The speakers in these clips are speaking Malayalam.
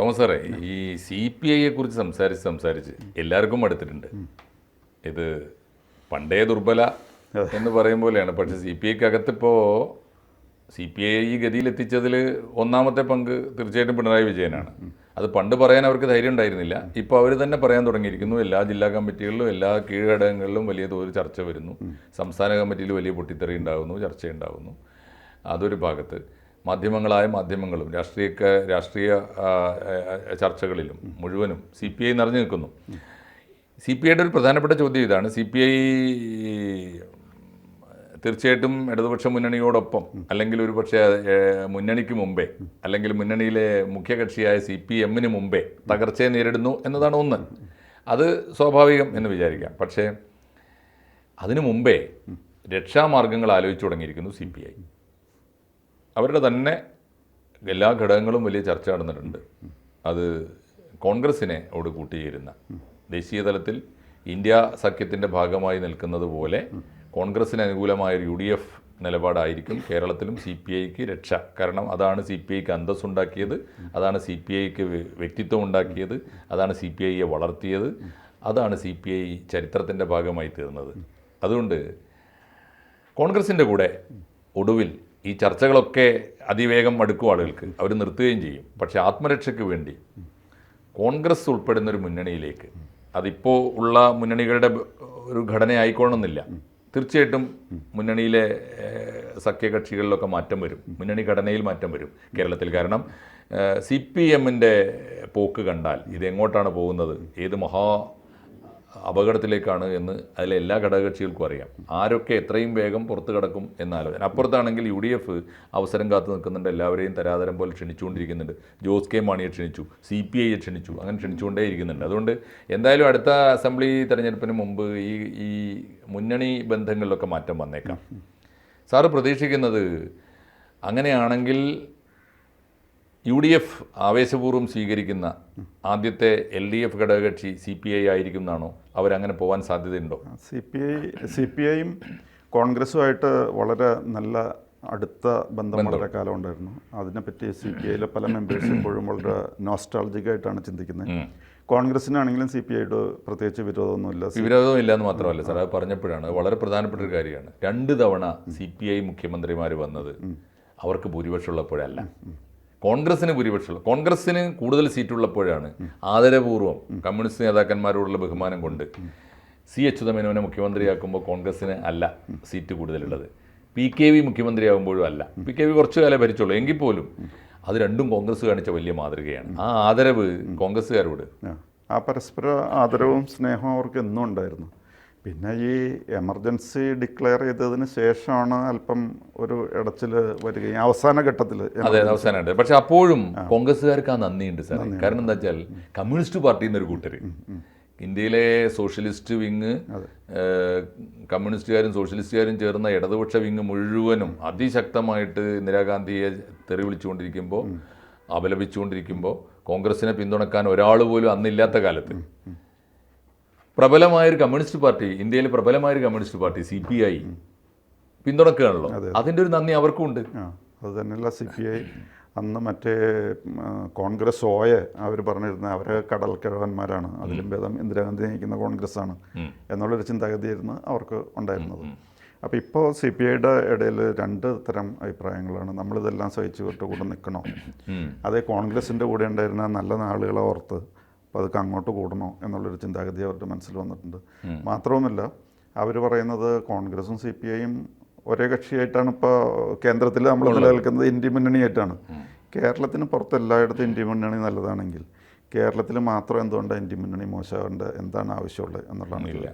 തോമസ് സാറേ ഈ സി പി ഐയെ കുറിച്ച് സംസാരിച്ച് സംസാരിച്ച് എല്ലാവർക്കും അടുത്തിട്ടുണ്ട് ഇത് പണ്ടേ ദുർബല എന്ന് പറയും പോലെയാണ്. പക്ഷെ സി പി ഐക്ക് അകത്തിപ്പോൾ സി പി ഐ ഈ ഗതിയിൽ എത്തിച്ചതിൽ ഒന്നാമത്തെ പങ്ക് തീർച്ചയായിട്ടും പിണറായി വിജയനാണ്. അത് പണ്ട് പറയാൻ അവർക്ക് ധൈര്യം ഉണ്ടായിരുന്നില്ല. ഇപ്പോൾ അവർ തന്നെ പറയാൻ തുടങ്ങിയിരിക്കുന്നു. എല്ലാ ജില്ലാ കമ്മിറ്റികളിലും എല്ലാ കീഴ്ഘടകങ്ങളിലും വലിയ തോതിൽ ചർച്ച വരുന്നു. സംസ്ഥാന കമ്മിറ്റിയിൽ വലിയ പൊട്ടിത്തെറി ഉണ്ടാകുന്നു ചർച്ചയുണ്ടാകുന്നു. അതൊരു ഭാഗത്ത്. മാധ്യമങ്ങളായ മാധ്യമങ്ങളും രാഷ്ട്രീയക്ക രാഷ്ട്രീയ ചർച്ചകളിലും മുഴുവനും സി പി ഐ നിറഞ്ഞു നിൽക്കുന്നു. സി പി ഐയുടെ ഒരു പ്രധാനപ്പെട്ട ചോദ്യം ഇതാണ്. സി പി ഐ തീർച്ചയായിട്ടും ഇടതുപക്ഷ മുന്നണിയോടൊപ്പം അല്ലെങ്കിൽ ഒരു പക്ഷേ മുന്നണിക്ക് മുമ്പേ അല്ലെങ്കിൽ മുന്നണിയിലെ മുഖ്യകക്ഷിയായ സി പി എമ്മിന് മുമ്പേ തകർച്ചയെ നേരിടുന്നു എന്നതാണ് ഒന്ന്. അത് സ്വാഭാവികം എന്ന് വിചാരിക്കാം. പക്ഷേ അതിനു മുമ്പേ രക്ഷാമാർഗങ്ങൾ ആലോചിച്ചു തുടങ്ങിയിരിക്കുന്നു സി പി ഐ. അവരുടെ തന്നെ എല്ലാ ഘടകങ്ങളും വലിയ ചർച്ച നടന്നിട്ടുണ്ട്. അത് കോൺഗ്രസിനെ അവിടെ കൂട്ടിയിരുന്ന ദേശീയ തലത്തിൽ ഇന്ത്യ സഖ്യത്തിന്റെ ഭാഗമായി നിൽക്കുന്നത് പോലെ കോൺഗ്രസിന് അനുകൂലമായ യു ഡി എഫ് നിലപാടായിരിക്കും കേരളത്തിലും സി പി ഐക്ക് രക്ഷ. കാരണം അതാണ് സി പി ഐക്ക് അന്തസ്സുണ്ടാക്കിയത് അതാണ് സി പി ഐക്ക് വ്യക്തിത്വം ഉണ്ടാക്കിയത് അതാണ് സി പി ഐയെ വളർത്തിയത് അതാണ് സി പി ഐ ചരിത്രത്തിന്റെ ഭാഗമായി തീർന്നത്. അതുകൊണ്ട് കോൺഗ്രസിന്റെ കൂടെ ഒടുവിൽ ഈ ചർച്ചകളൊക്കെ അതിവേഗം മടുക്കും ആളുകൾക്ക്. അവർ നിർത്തുകയും ചെയ്യും. പക്ഷേ ആത്മരക്ഷയ്ക്ക് വേണ്ടി കോൺഗ്രസ് ഉൾപ്പെടുന്ന ഒരു മുന്നണിയിലേക്ക് അതിപ്പോൾ ഉള്ള മുന്നണികളുടെ ഒരു ഘടന ആയിക്കോണമെന്നില്ല തീർച്ചയായിട്ടും മുന്നണിയിലെ സഖ്യകക്ഷികളിലൊക്കെ മാറ്റം വരും. മുന്നണി ഘടനയിൽ മാറ്റം വരും കേരളത്തിൽ. കാരണം സി പി എമ്മിന്റെ പോക്ക് കണ്ടാൽ ഇത് എങ്ങോട്ടാണ് പോകുന്നത്? ഏത് മഹാ അപകടത്തിലേക്കാണ് എന്ന് അതിലെ എല്ലാ ഘടകകക്ഷികൾക്കും അറിയാം. ആരൊക്കെ എത്രയും വേഗം പുറത്തു കിടക്കും എന്ന അപ്പുറത്താണെങ്കിൽ യു ഡി എഫ് അവസരം കാത്തു നിൽക്കുന്നുണ്ട്. എല്ലാവരെയും തരാതരം പോലെ ക്ഷണിച്ചുകൊണ്ടിരിക്കുന്നുണ്ട്. ജോസ് കെ മാണിയെ ക്ഷണിച്ചു. സി പി ഐയെ ക്ഷണിച്ചു. അങ്ങനെ ക്ഷണിച്ചുകൊണ്ടേ ഇരിക്കുന്നുണ്ട്. അതുകൊണ്ട് എന്തായാലും അടുത്ത അസംബ്ലി തെരഞ്ഞെടുപ്പിന് മുമ്പ് ഈ ഈ മുന്നണി ബന്ധങ്ങളിലൊക്കെ മാറ്റം വന്നേക്കാം. സാറ് പ്രതീക്ഷിക്കുന്നത് അങ്ങനെയാണെങ്കിൽ യു ഡി എഫ് ആവേശപൂർവം സ്വീകരിക്കുന്ന ആദ്യത്തെ എൽ ഡി എഫ് ഘടകകക്ഷി സി പി ഐ ആയിരിക്കും എന്നാണോ അവരങ്ങനെ പോകാൻ സാധ്യതയുണ്ടോ? C P I C P ഐയും കോൺഗ്രസുമായിട്ട് വളരെ നല്ല അടുത്ത ബന്ധം. വളരെ കാലം ഉണ്ടായിരുന്നു അതിനെപ്പറ്റി സി പി ഐയിലെ പല മെമ്പേഴ്സ് ഇപ്പോഴും വളരെ നോസ്റ്റാൾജിക് ആയിട്ടാണ് ചിന്തിക്കുന്നത്. കോൺഗ്രസിനാണെങ്കിലും സി പി ഐയോട് പ്രത്യേകിച്ച് വിരോധമൊന്നുമില്ല. വിരോധമില്ല ഇല്ലെന്ന് മാത്രമല്ല സാർ അത് പറഞ്ഞപ്പോഴാണ്. വളരെ പ്രധാനപ്പെട്ട ഒരു കാര്യമാണ്. രണ്ട് തവണ സി പി ഐ മുഖ്യമന്ത്രിമാർ വന്നത് അവർക്ക് ഭൂരിപക്ഷമുള്ളപ്പോഴല്ല. കോൺഗ്രസിന് ഭൂരിപക്ഷമുള്ള. കോൺഗ്രസിന് കൂടുതൽ സീറ്റുള്ളപ്പോഴാണ് ആദരപൂർവം കമ്മ്യൂണിസ്റ്റ് നേതാക്കന്മാരോടുള്ള ബഹുമാനം കൊണ്ട് സി അച്യുതമേനോനെ മുഖ്യമന്ത്രിയാക്കുമ്പോൾ കോൺഗ്രസ്സിന് അല്ല സീറ്റ് കൂടുതലുള്ളത്. പി കെ വി മുഖ്യമന്ത്രിയാകുമ്പോഴും അല്ല. പി കെ വി കുറച്ചു കാലം ഭരിച്ചുള്ളൂ. എങ്കിൽ പോലും അത് രണ്ടും കോൺഗ്രസ് കാണിച്ച വലിയ മാതൃകയാണ്. ആ ആദരവ് കോൺഗ്രസ്സുകാരോട്. ആ. ആ പരസ്പര ആദരവും സ്നേഹവും അവർക്ക് എന്നും ഉണ്ടായിരുന്നു. പിന്നെ ഈ എമർജൻസി ഡിക്ലെയർ ചെയ്തതിന് ശേഷമാണ് അല്പം ഒരു ഇടച്ചിൽ വരികയും അവസാന ഘട്ടത്തിൽ അതെ അവസാനമായിട്ട്. പക്ഷെ അപ്പോഴും കോൺഗ്രസ്സുകാർക്ക് ആ നന്ദിയുണ്ട് സാർ കാരണം എന്താ വെച്ചാൽ കമ്മ്യൂണിസ്റ്റ് പാർട്ടിയിൽ നിന്ന് ഒരു കൂട്ടര്. ഇന്ത്യയിലെ സോഷ്യലിസ്റ്റ് വിങ് കമ്മ്യൂണിസ്റ്റുകാരും സോഷ്യലിസ്റ്റുകാരും ചേർന്ന ഇടതുപക്ഷ വിങ് മുഴുവനും അതിശക്തമായിട്ട് ഇന്ദിരാഗാന്ധിയെ തെറി വിളിച്ചുകൊണ്ടിരിക്കുമ്പോൾ അപലപിച്ചുകൊണ്ടിരിക്കുമ്പോൾ കോൺഗ്രസിനെ പിന്തുണക്കാൻ ഒരാൾ പോലും അന്നില്ലാത്ത കാലത്ത് പ്രബലമായൊരു കമ്മ്യൂണിസ്റ്റ് പാർട്ടി ഇന്ത്യയിൽ പ്രബലമായൊരു communist party C P I പിന്തുണക്കുകയാണല്ലോ. അതിന്റെ ഒരു നന്ദി അവർക്കും ഉണ്ട്. അത് തന്നെയല്ല സി പി ഐ അന്ന് മറ്റേ കോൺഗ്രസ് ഓയെ അവർ പറഞ്ഞിരുന്ന അവരെ കടൽക്കിഴവന്മാരാണ് അതിലും ഭേദം ഇന്ദിരാഗാന്ധി നയിക്കുന്ന കോൺഗ്രസ് കോൺഗ്രസ്സാണ് എന്നുള്ളൊരു ചിന്താഗതിയായിരുന്നു അവർക്ക് ഉണ്ടായിരുന്നത്. അപ്പോൾ ഇപ്പോൾ സി പി ഐയുടെ ഇടയിൽ രണ്ട് തരം അഭിപ്രായങ്ങളാണ്. നമ്മളിതെല്ലാം സഹിച്ചു വിട്ട് കൂടെ നിൽക്കണോ. അതേ കോൺഗ്രസിന്റെ കൂടെ ഉണ്ടായിരുന്ന നല്ല നാളുകളെ ഓർത്ത് അപ്പോൾ അതൊക്കെ അങ്ങോട്ട് കൂടണോ എന്നുള്ളൊരു ചിന്താഗതി അവരുടെ മനസ്സിൽ വന്നിട്ടുണ്ട്. മാത്രവുമല്ല അവർ പറയുന്നത് കോൺഗ്രസും സി പി ഐയും ഒരേ കക്ഷിയായിട്ടാണ് ഇപ്പോൾ കേന്ദ്രത്തിൽ നമ്മൾ നിലനിൽക്കുന്നത് ഇന്ത്യ മുന്നണിയായിട്ടാണ്. കേരളത്തിന് പുറത്ത് എല്ലായിടത്തും ഇന്ത്യ മുന്നണി നല്ലതാണെങ്കിൽ കേരളത്തിൽ മാത്രം എന്തുകൊണ്ടാണ് ഇന്ത്യ മുന്നണി മോശമാവേണ്ട എന്താണ് ആവശ്യമുള്ളത് എന്നുള്ളതാണ് ഇല്ല.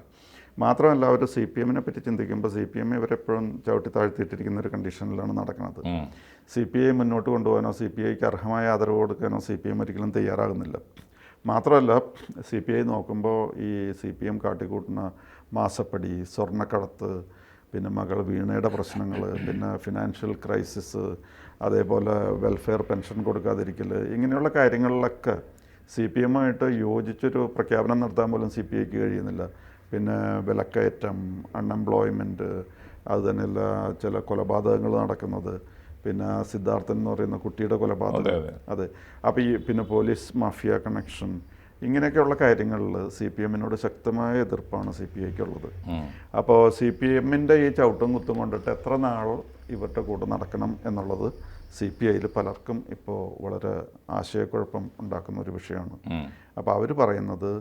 മാത്രമല്ല അവർ സി പി എമ്മിനെ പറ്റി ചിന്തിക്കുമ്പോൾ സി പി എം ഇവരെപ്പോഴും ചവിട്ടി താഴ്ത്തിയിട്ടിരിക്കുന്ന ഒരു കണ്ടീഷനിലാണ് നടക്കുന്നത്. സി പി ഐ മുന്നോട്ട് കൊണ്ടുപോകാനോ സി പി ഐക്ക് അർഹമായ ആദരവ് കൊടുക്കാനോ സി പി എം ഒരിക്കലും തയ്യാറാകുന്നില്ല. മാത്രമല്ല സി പി ഐ നോക്കുമ്പോൾ ഈ സി പി എം കാട്ടിക്കൂട്ടുന്ന മാസപ്പടി സ്വർണക്കടത്ത് പിന്നെ മകൾ വീണയുടെ പ്രശ്നങ്ങൾ പിന്നെ ഫിനാൻഷ്യൽ ക്രൈസിസ് അതേപോലെ വെൽഫെയർ പെൻഷൻ കൊടുക്കാതിരിക്കൽ ഇങ്ങനെയുള്ള കാര്യങ്ങളിലൊക്കെ സി പി എമ്മായിട്ട് യോജിച്ചൊരു പ്രഖ്യാപനം നടത്താൻ പോലും സി പി ഐക്ക് കഴിയുന്നില്ല. പിന്നെ വിലക്കയറ്റം അൺഎംപ്ലോയ്മെന്റ് അതുതന്നെയല്ല ചില കൊലപാതകങ്ങൾ നടക്കുന്നത്. പിന്നെ സിദ്ധാർത്ഥൻ എന്ന് പറയുന്ന കുട്ടിയുടെ കൊലപാതകം. അതെ, അപ്പോൾ ഈ പിന്നെ പോലീസ് മാഫിയ കണക്ഷൻ ഇങ്ങനെയൊക്കെയുള്ള കാര്യങ്ങളിൽ സി പി എമ്മിനോട് ശക്തമായ എതിർപ്പാണ് സി പി ഐക്കുള്ളത്. അപ്പോൾ സി പി എമ്മിന്റെ ഈ ചവിട്ടും കുത്തും കൊണ്ടിട്ട് എത്ര നാൾ ഇവരുടെ കൂടെ നടക്കണം എന്നുള്ളത് സി പി ഐയിൽ പലർക്കും ഇപ്പോൾ വളരെ ആശയക്കുഴപ്പം ഉണ്ടാക്കുന്ന ഒരു വിഷയമാണ്. അപ്പോൾ അവർ പറയുന്നത്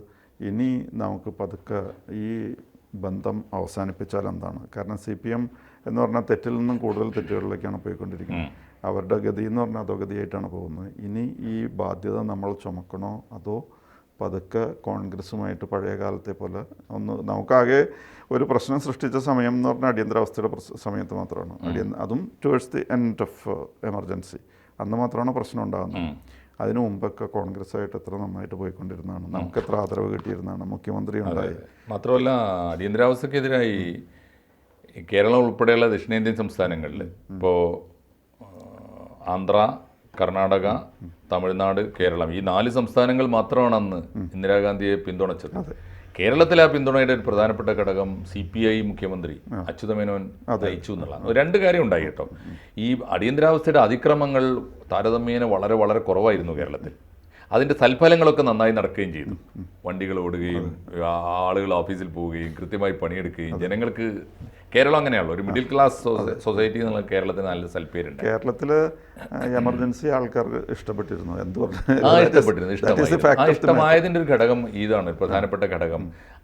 ഇനി നമുക്ക് പതുക്കെ ഈ ബന്ധം അവസാനിപ്പിച്ചാൽ എന്താണ്? കാരണം സി പി എം എന്ന് പറഞ്ഞാൽ തെറ്റിൽ നിന്നും കൂടുതൽ തെറ്റുകളിലേക്കാണ് പോയിക്കൊണ്ടിരിക്കുന്നത്. അവരുടെ ഗതി എന്ന് പറഞ്ഞാൽ അധോഗതിയായിട്ടാണ് പോകുന്നത്. ഇനി ഈ ബാധ്യത നമ്മൾ ചുമക്കണോ? അതോ പതുക്കെ കോൺഗ്രസുമായിട്ട് പഴയ കാലത്തെ പോലെ ഒന്ന് നമുക്കാകെ ഒരു പ്രശ്നം സൃഷ്ടിച്ച സമയം എന്ന് പറഞ്ഞാൽ അടിയന്തരാവസ്ഥയുടെ സമയത്ത് മാത്രമാണ്. അടിയന്ത അതും towards the end of emergency അന്ന് മാത്രമാണ് പ്രശ്നം ഉണ്ടാകുന്നത്. അതിനു മുമ്പൊക്കെ കോൺഗ്രസ് ആയിട്ട് എത്ര നന്നായിട്ട് പോയിക്കൊണ്ടിരുന്നതാണ്. നമുക്ക് എത്ര ആദരവ് കിട്ടിയിരുന്നതാണ്. മുഖ്യമന്ത്രി ഉണ്ടായി. മാത്രമല്ല അടിയന്തരാവസ്ഥക്കെതിരായി കേരളം ഉൾപ്പെടെയുള്ള ദക്ഷിണേന്ത്യൻ സംസ്ഥാനങ്ങളിൽ ഇപ്പോൾ ആന്ധ്ര കർണാടക തമിഴ്നാട് കേരളം ഈ നാല് സംസ്ഥാനങ്ങൾ മാത്രമാണ് അന്ന് ഇന്ദിരാഗാന്ധിയെ പിന്തുണച്ചത്. കേരളത്തിലെ ആ പിന്തുണയുടെ ഒരു പ്രധാനപ്പെട്ട ഘടകം സി പി ഐ മുഖ്യമന്ത്രി അച്യുതമേനോൻ നയിച്ചു എന്നുള്ളതാണ്. രണ്ട് കാര്യം ഉണ്ടായി കേട്ടോ. ഈ അടിയന്തരാവസ്ഥയുടെ അതിക്രമങ്ങൾ താരതമ്യേന വളരെ വളരെ കുറവായിരുന്നു കേരളത്തിൽ. അതിന്റെ സൽഫലങ്ങളൊക്കെ നന്നായി നടക്കുകയും ചെയ്തു. വണ്ടികൾ ഓടുകയും ആളുകൾ ഓഫീസിൽ പോവുകയും കൃത്യമായി പണിയെടുക്കുകയും ജനങ്ങൾക്ക് കേരളം അങ്ങനെയാണല്ലോ. ഒരു മിഡിൽ ക്ലാസ് സൊസൈറ്റി എന്നുള്ള കേരളത്തിന് നല്ല സൽപ്പേരുണ്ട് കേരളത്തിൽ എമർജൻസി ആൾക്കാർക്ക് ഇഷ്ടപ്പെട്ടിരുന്നു. എന്ത് the ഇഷ്ടമായതിന്റെ ഒരു ഘടകം ഇതാണ് പ്രധാനപ്പെട്ട ഘടകം.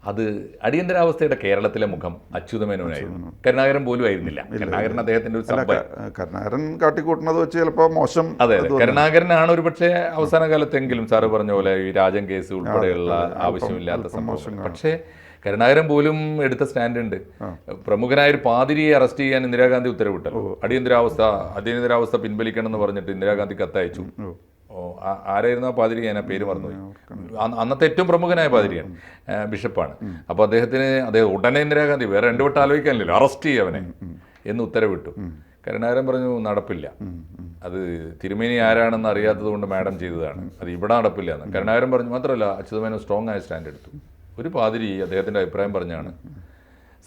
അത് അടിയന്തരാവസ്ഥയുടെ കേരളത്തിലെ മുഖം അച്യുതമേനോനായിരുന്നു. കരുണാകരൻ പോലും ആയിരുന്നില്ല. കരുണാകരൻ അദ്ദേഹത്തിന്റെ ഒരു കരുണാകരൻ കാട്ടിക്കൂട്ടുന്നത് വെച്ച് ചിലപ്പോൾ മോശം അതെ കരുണാകരനാണ് ഒരു പക്ഷേ അവസാന കാലത്തെങ്കിലും സാറ് പറഞ്ഞ പോലെ ഈ രാജൻ കേസ് ഉൾപ്പെടെയുള്ള ആവശ്യമില്ലാത്ത സംഭവം പക്ഷേ കരുണാകരൻ പോലും എടുത്ത സ്റ്റാൻഡ് ഉണ്ട് പ്രമുഖനായ ഒരു പാതിരിയെ അറസ്റ്റ് ചെയ്യാൻ ഇന്ദിരാഗാന്ധി ഉത്തരവിട്ടു അടിയന്തരാവസ്ഥ അടിയന്തരാവസ്ഥ പിൻവലിക്കണം എന്ന് പറഞ്ഞിട്ട് ഇന്ദിരാഗാന്ധി കത്തയച്ചു. ആരായിരുന്നു ആ പാതിരി? ഞാൻ ആ പേര് മറന്നുപോയി. അന്ന് അന്നത്തെ ഏറ്റവും പ്രമുഖനായ പാതിരിയാണ് ബിഷപ്പാണ്. അപ്പോൾ അദ്ദേഹത്തിന് അദ്ദേഹം ഉടനെ ഇന്ദിരാഗാന്ധി വേറെ രണ്ടു വട്ടം ആലോചിക്കാനില്ലല്ലോ അറസ്റ്റ് ചെയ്യുക അവനെ എന്ന് ഉത്തരവിട്ടു. കരുണാകരൻ പറഞ്ഞു നടപ്പില്ല. അത് തിരുമേനി ആരാണെന്ന് അറിയാത്തത് കൊണ്ട് മാഡം ചെയ്തതാണ്. അത് ഇവിടെ നടപ്പില്ല എന്ന്. കരുണാകരൻ പറഞ്ഞു മാത്രമല്ല അച്യുതമേനോ സ്ട്രോങ് ആയ സ്റ്റാൻഡ് എടുത്തു ഒരു പാതിരി അദ്ദേഹത്തിന്റെ അഭിപ്രായം പറഞ്ഞാണ്.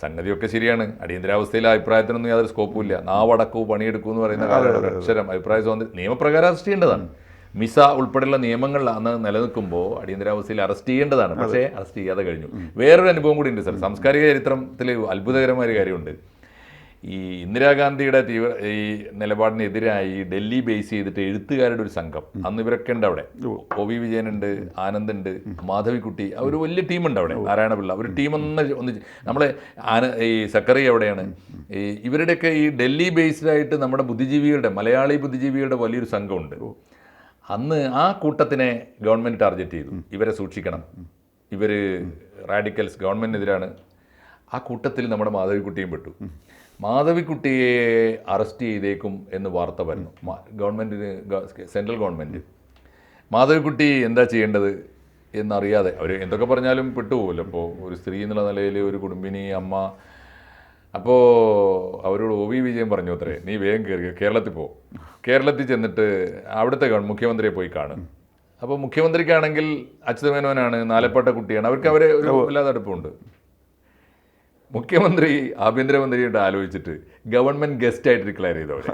സംഗതിയൊക്കെ ശരിയാണ്. അടിയന്തരാവസ്ഥയിലെ അഭിപ്രായത്തിനൊന്നും യാതൊരു സ്കോപ്പും ഇല്ല. നാവടക്കൂ പണിയെടുക്കൂ എന്ന് പറയുന്ന കാലഘട്ടം അക്ഷരം അഭിപ്രായ സ്വാതന്ത്ര്യം നിയമപ്രകാരം അറസ്റ്റ് ചെയ്യേണ്ടതാണ്. മിസ ഉൾപ്പെടെയുള്ള നിയമങ്ങൾ അന്ന് നിലനിൽക്കുമ്പോൾ അടിയന്തരാവസ്ഥയിൽ അറസ്റ്റ് ചെയ്യേണ്ടതാണ്. പക്ഷേ അറസ്റ്റ് ചെയ്യാതെ കഴിഞ്ഞു. വേറൊരു അനുഭവം കൂടി ഉണ്ട് സാർ. സാംസ്കാരിക ചരിത്രത്തിൽ അത്ഭുതകരമായ ഒരു കാര്യമുണ്ട്. ഈ ഇന്ദിരാഗാന്ധിയുടെ തീവ്ര ഈ നിലപാടിനെതിരായി ഡൽഹി ബേസ് ചെയ്തിട്ട് എഴുത്തുകാരുടെ ഒരു സംഘം. അന്ന് ഇവരൊക്കെ ഉണ്ട് അവിടെ. ഒ വി വിജയനുണ്ട് ആനന്ദുണ്ട് മാധവിക്കുട്ടി. അവർ വലിയ ടീമുണ്ട് അവിടെ നാരായണപിള്ള. ഒരു ടീം ഒന്ന് ഒന്ന് നമ്മളെ ആന ഈ സക്കറി എവിടെയാണ്? ഈ ഇവരുടെയൊക്കെ ഈ ഡൽഹി ബേസ്ഡ് ആയിട്ട് നമ്മുടെ ബുദ്ധിജീവികളുടെ മലയാളി ബുദ്ധിജീവികളുടെ വലിയൊരു സംഘമുണ്ട്. അന്ന് ആ കൂട്ടത്തിനെ ഗവൺമെന്റ് ടാർഗറ്റ് ചെയ്തു. ഇവരെ സൂക്ഷിക്കണം. ഇവർ റാഡിക്കൽസ് ഗവൺമെന്റിനെതിരാണ് ആ കൂട്ടത്തിൽ നമ്മുടെ മാധവിക്കുട്ടിയും പെട്ടു. മാധവിക്കുട്ടിയെ അറസ്റ്റ് ചെയ്തേക്കും എന്ന് വാർത്ത വരുന്നു. ഗവൺമെന്റിന് സെൻട്രൽ ഗവൺമെന്റ് മാധവിക്കുട്ടി എന്താ ചെയ്യേണ്ടത് എന്നറിയാതെ അവർ എന്തൊക്കെ പറഞ്ഞാലും പെട്ടുപോകുമല്ലോ അപ്പോൾ ഒരു സ്ത്രീ എന്നുള്ള നിലയിൽ ഒരു കുടുംബിനി അമ്മ അപ്പോൾ അവരോട് ഒ വി വിജയൻ പറഞ്ഞു അത്രേ നീ വേഗം കയറി കേരളത്തിൽ പോ. കേരളത്തിൽ ചെന്നിട്ട് അവിടുത്തെ മുഖ്യമന്ത്രിയെ പോയി കാണും. അപ്പോൾ മുഖ്യമന്ത്രിക്കാണെങ്കിൽ അച്യുതമേനോനാണ് നാലപ്പാട്ട കുട്ടിയാണ്. അവർക്ക് അവരെ ഒരു വല്ലാതെ അടുപ്പമുണ്ട് മുഖ്യമന്ത്രി ആഭ്യന്തരമന്ത്രിയായിട്ട് ആലോചിച്ചിട്ട് ഗവൺമെന്റ് ഗസ്റ്റ് ആയിട്ട് ഡിക്ലെയർ ചെയ്തവർ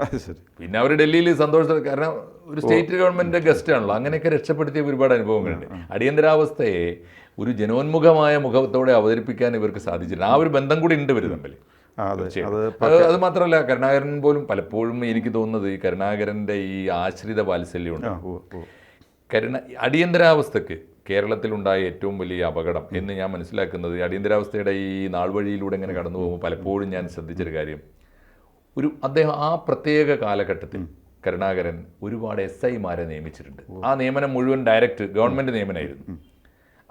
പിന്നെ അവർ ഡൽഹിയിൽ സന്തോഷത്തിൽ കാരണം ഒരു സ്റ്റേറ്റ് ഗവൺമെന്റിന്റെ ഗസ്റ്റ് ആണല്ലോ അങ്ങനെയൊക്കെ രക്ഷപ്പെടുത്തിയ ഒരുപാട് അനുഭവങ്ങളുണ്ട്. അടിയന്തരാവസ്ഥയെ ഒരു ജനോന്മുഖമായ മുഖത്തോടെ അവതരിപ്പിക്കാൻ ഇവർക്ക് സാധിച്ചിട്ടുണ്ട്. ആ ഒരു ബന്ധം കൂടി ഉണ്ട് ഇവർ തമ്മിൽ അതെ. മാത്രമല്ല കരുണാകരൻ പോലും പലപ്പോഴും എനിക്ക് തോന്നുന്നത് ഈ കരുണാകരന്റെ ഈ ആശ്രിത വാത്സല്യമുണ്ട്. കരുണ അടിയന്തരാവസ്ഥക്ക് കേരളത്തിലുണ്ടായ ഏറ്റവും വലിയ അപകടം എന്ന് ഞാൻ മനസ്സിലാക്കുന്നത് അടിയന്തരാവസ്ഥയുടെ ഈ നാൾ വഴിയിലൂടെ ഇങ്ങനെ കടന്നു പോകുമ്പോൾ പലപ്പോഴും ഞാൻ ശ്രദ്ധിച്ചൊരു കാര്യം. ഒരു അദ്ദേഹം ആ പ്രത്യേക കാലഘട്ടത്തിൽ കരുണാകരൻ ഒരുപാട് എസ് ഐമാരെ നിയമിച്ചിട്ടുണ്ട്. ആ നിയമനം മുഴുവൻ ഡയറക്റ്റ് ഗവൺമെന്റ് നിയമനമായിരുന്നു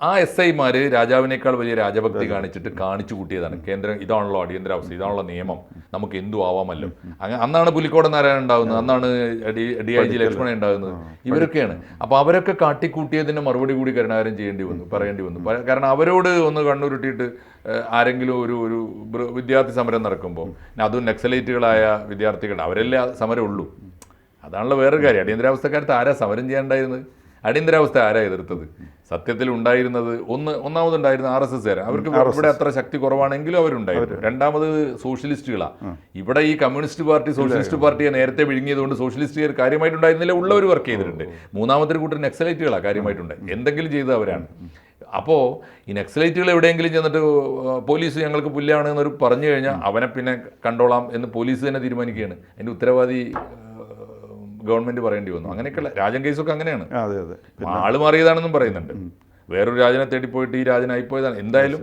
ആ എസ് ഐമാര് രാജാവിനേക്കാൾ വലിയ രാജഭക്തി കാണിച്ചിട്ട് കാണിച്ചു കൂട്ടിയതാണ്. കേന്ദ്രം ഇതാണല്ലോ അടിയന്തരാവസ്ഥ ഇതാണല്ലോ നിയമം. നമുക്ക് എന്തു ആവാമല്ലോ? അങ്ങനെ അന്നാണ് പുലിക്കോട് നാരായണൻ ഉണ്ടാകുന്നത് അന്നാണ് D D I G Lakshmanan ഉണ്ടാകുന്നത് ഇവരൊക്കെയാണ്. അപ്പോൾ അവരൊക്കെ കാട്ടിക്കൂട്ടിയതിന് മറുപടി കൂടി കരുണാകരൻ ചെയ്യേണ്ടി വന്നു പറയേണ്ടി വന്നു. കാരണം അവരോട് ഒന്ന് കണ്ണുരുട്ടിയിട്ട് ആരെങ്കിലും ഒരു ഒരു വിദ്യാർത്ഥി സമരം നടക്കുമ്പോൾ അതും നക്സലൈറ്റുകളായ വിദ്യാർത്ഥികൾ അവരല്ലേ സമരം ഉള്ളൂ? അതാണല്ലോ വേറൊരു കാര്യം. അടിയന്തരാവസ്ഥക്കാലത്ത് ആരാ സമരം ചെയ്യാണ്ടായിരുന്നത് അടിയന്തരാവസ്ഥ ആരാ എതിർത്തത്? സത്യത്തിൽ ഉണ്ടായിരുന്നത് ഒന്ന് ഒന്നാമതുണ്ടായിരുന്ന ആർ എസ് എസ് അവർക്ക് ഇവിടെ അത്ര ശക്തി കുറവാണെങ്കിലും അവരുണ്ടായിരുന്നു. രണ്ടാമത് സോഷ്യലിസ്റ്റുകളാണ് ഇവിടെ ഈ കമ്മ്യൂണിസ്റ്റ് പാർട്ടി സോഷ്യലിസ്റ്റ് പാർട്ടിയെ നേരത്തെ വിഴുങ്ങിയതുകൊണ്ട് സോഷ്യലിസ്റ്റുകാർ കാര്യമായിട്ടുണ്ടായിരുന്നില്ല ഉള്ളവർ വർക്ക് ചെയ്തിട്ടുണ്ട്. മൂന്നാമത്തെ കൂട്ടർ നക്സലൈറ്റുകളാണ് കാര്യമായിട്ടുണ്ടായി എന്തെങ്കിലും ചെയ്ത് അവരാണ്. അപ്പോൾ ഈ നക്സലൈറ്റുകൾ എവിടെയെങ്കിലും ചെന്നിട്ട് പോലീസ് ഞങ്ങൾക്ക് പുല്ലാണ് എന്നൊരു പറഞ്ഞു കഴിഞ്ഞാൽ അവനെ പിന്നെ കണ്ടോളാം എന്ന് പോലീസ് തന്നെ തീരുമാനിക്കുകയാണ്. അതിന്റെ ഉത്തരവാദി ഗവൺമെന്റ് പറയേണ്ടി വന്നു. അങ്ങനെയൊക്കെയുള്ള രാജൻ കേസൊക്കെ അങ്ങനെയാണ്. അതെ അതെ. ആൾ മാറിയതാണെന്നും പറയുന്നുണ്ട്. വേറൊരു രാജനെ തേടി പോയിട്ട് ഈ രാജനായി പോയതാണ് എന്തായാലും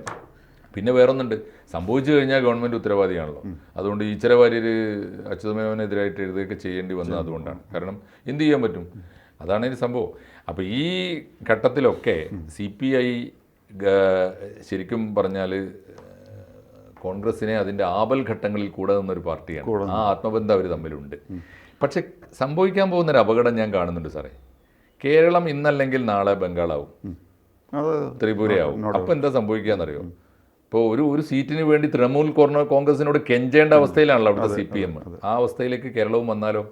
പിന്നെ വേറൊന്നുണ്ട്. സംഭവിച്ചു കഴിഞ്ഞാൽ ഗവൺമെന്റ് ഉത്തരവാദിയാണല്ലോ. അതുകൊണ്ട് ഈ ഈച്ചര വാര്യർ അച്യുതമേവനെതിരായിട്ട് എഴുതുകയൊക്കെ ചെയ്യേണ്ടി വന്നത് അതുകൊണ്ടാണ്. കാരണം എന്ത് ചെയ്യാൻ പറ്റും? അതാണ് ഇതിന് സംഭവം. അപ്പോൾ ഈ ഘട്ടത്തിലൊക്കെ സി പി ഐ ശരിക്കും പറഞ്ഞാൽ കോൺഗ്രസിനെ അതിന്റെ ആപൽ ഘട്ടങ്ങളിൽ കൂടെ നിന്നൊരു പാർട്ടിയാണ്. ആ ആത്മബന്ധം അവർ തമ്മിലുണ്ട്. പക്ഷെ സംഭവിക്കാൻ പോകുന്നൊരു അപകടം ഞാൻ കാണുന്നുണ്ട് സാറേ. കേരളം ഇന്നല്ലെങ്കിൽ നാളെ ബംഗാളാവും. ത്രിപുരയാവും. അപ്പൊ എന്താ സംഭവിക്കാന്നറിയോ? ഇപ്പോൾ ഒരു ഒരു സീറ്റിന് വേണ്ടി തൃണമൂൽ കോർണർ കോൺഗ്രസിനോട് കെഞ്ചേണ്ട അവസ്ഥയിലാണല്ലോ അവിടുത്തെ സി പി എം. ആ അവസ്ഥയിലേക്ക് കേരളവും വന്നാലോ?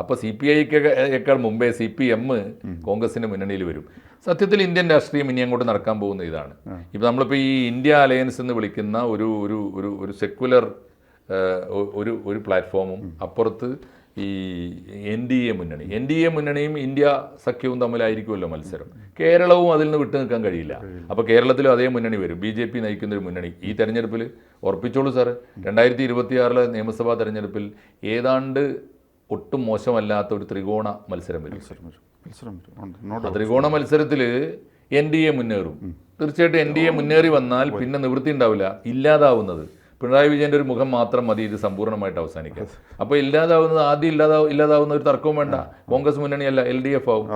അപ്പോൾ സി പി ഐക്കേക്കാൾ മുമ്പേ സി പി എം കോൺഗ്രസിന്റെ മുന്നണിയിൽ വരും. സത്യത്തിൽ ഇന്ത്യൻ രാഷ്ട്രീയം ഇനി അങ്ങോട്ട് നടക്കാൻ പോകുന്ന ഇതാണ്. ഇപ്പൊ നമ്മളിപ്പോൾ ഈ ഇന്ത്യ അലയൻസ് എന്ന് വിളിക്കുന്ന ഒരു ഒരു ഒരു ഒരു സെക്കുലർ ഒരു ഒരു പ്ലാറ്റ്ഫോമും അപ്പുറത്ത് ഈ എൻ ഡി എ മുന്നണി. എൻ ഡി എ മുന്നണിയും ഇന്ത്യ സഖ്യവും തമ്മിലായിരിക്കുമല്ലോ മത്സരം. കേരളവും അതിൽ നിന്ന് വിട്ടു നിൽക്കാൻ കഴിയില്ല. അപ്പോൾ കേരളത്തിലും അതേ മുന്നണി വരും. ബി ജെ പി നയിക്കുന്ന ഒരു മുന്നണി. ഈ തെരഞ്ഞെടുപ്പിൽ ഉറപ്പിച്ചോളൂ സാറ്. രണ്ടായിരത്തി ഇരുപത്തിയാറിലെ നിയമസഭാ തെരഞ്ഞെടുപ്പിൽ ഏതാണ്ട് ഒട്ടും മോശമല്ലാത്ത ഒരു ത്രികോണ മത്സരം വരും. ത്രികോണ മത്സരത്തിൽ എൻ ഡി എ മുന്നേറും. തീർച്ചയായിട്ടും എൻ ഡി എ മുന്നേറി വന്നാൽ പിന്നെ നിവൃത്തി ഉണ്ടാവില്ല. ഇല്ലാതാവുന്നത് പിണറായി വിജയന്റെ ഒരു മുഖം മാത്രം മതി ഇത് സമ്പൂർണമായിട്ട് അവസാനിക്കാൻ. അപ്പോൾ ഇല്ലാതാവുന്നത് ആദ്യം ഇല്ലാതാവും ഇല്ലാതാവുന്ന ഒരു തർക്കവും വേണ്ട. കോൺഗ്രസ് മുന്നണിയല്ല എൽ ഡി എഫ് ആവും.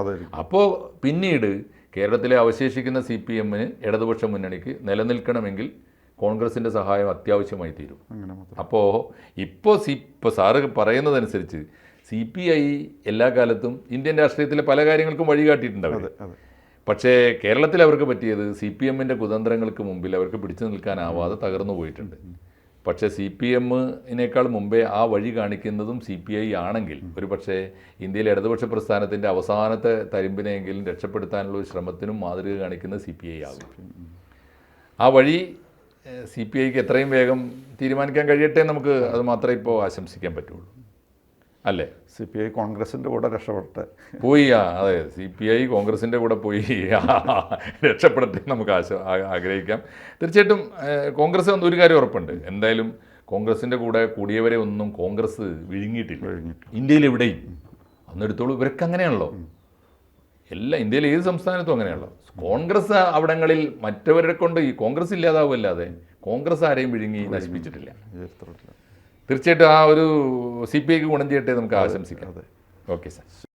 അപ്പോൾ പിന്നീട് കേരളത്തിലെ അവശേഷിക്കുന്ന സി പി എമ്മിന് ഇടതുപക്ഷ മുന്നണിക്ക് നിലനിൽക്കണമെങ്കിൽ കോൺഗ്രസിന്റെ സഹായം അത്യാവശ്യമായി തീരും. അപ്പോൾ ഇപ്പോൾ സി ഇപ്പോൾ സാറ് പറയുന്നതനുസരിച്ച് സി പി ഐ എല്ലാ കാലത്തും ഇന്ത്യൻ രാഷ്ട്രീയത്തിലെ പല കാര്യങ്ങൾക്കും വഴികാട്ടിയിട്ടുണ്ടാവും പക്ഷേ കേരളത്തിൽ അവർക്ക് പറ്റിയത് സി പി എമ്മിന്റെ കുതന്ത്രങ്ങൾക്ക് മുമ്പിൽ അവർക്ക് പിടിച്ചു നിൽക്കാനാവാതെ തകർന്നു പോയിട്ടുണ്ട്. പക്ഷേ സി പി എമ്മിനേക്കാൾ മുമ്പേ ആ വഴി കാണിക്കുന്നതും സി പി ഐ ആണെങ്കിൽ ഒരു പക്ഷേ ഇന്ത്യയിലെ ഇടതുപക്ഷ പ്രസ്ഥാനത്തിന്റെ അവസാനത്തെ തരിമ്പിനെയെങ്കിലും രക്ഷപ്പെടുത്താനുള്ള ഒരു ശ്രമത്തിനും മാതൃക കാണിക്കുന്നത് സി പി ഐ ആകും. ആ വഴി സി പി ഐക്ക് എത്രയും വേഗം തീരുമാനിക്കാൻ കഴിയട്ടെ നമുക്ക് അത് മാത്രമേ ഇപ്പോൾ ആശംസിക്കാൻ പറ്റുള്ളൂ. അല്ലേ? സി പി ഐ കോൺഗ്രസിന്റെ കൂടെ രക്ഷപ്പെട്ട് പോയി ആ, അതെ സി പി ഐ കോൺഗ്രസിന്റെ കൂടെ പോയി. രക്ഷപ്പെടട്ടെ നമുക്ക് ആശ ആഗ്രഹിക്കാം. തീർച്ചയായിട്ടും കോൺഗ്രസ് വന്ന് ഒരു കാര്യം ഉറപ്പുണ്ട്. എന്തായാലും കോൺഗ്രസിന്റെ കൂടെ കൂടിയവരെ ഒന്നും കോൺഗ്രസ് വിഴുങ്ങിയിട്ടില്ല. ഇന്ത്യയിൽ എവിടെയും. അന്നെടുത്തോളൂ ഇവരൊക്കെ അങ്ങനെയാണല്ലോ. എല്ലാ ഇന്ത്യയിലെ ഏത് സംസ്ഥാനത്തും അങ്ങനെയാണല്ലോ. കോൺഗ്രസ് അവിടങ്ങളിൽ മറ്റവരെ കൊണ്ട് ഈ കോൺഗ്രസ് ഇല്ലാതാവുമല്ലാതെ കോൺഗ്രസ് ആരെയും വിഴുങ്ങി നശിപ്പിച്ചിട്ടില്ല. തീർച്ചയായിട്ടും ആ ഒരു സി പി ഐക്ക് ഗുണം ചെയ്യട്ടെ നമുക്ക് ആശംസിക്കാം. Okay sir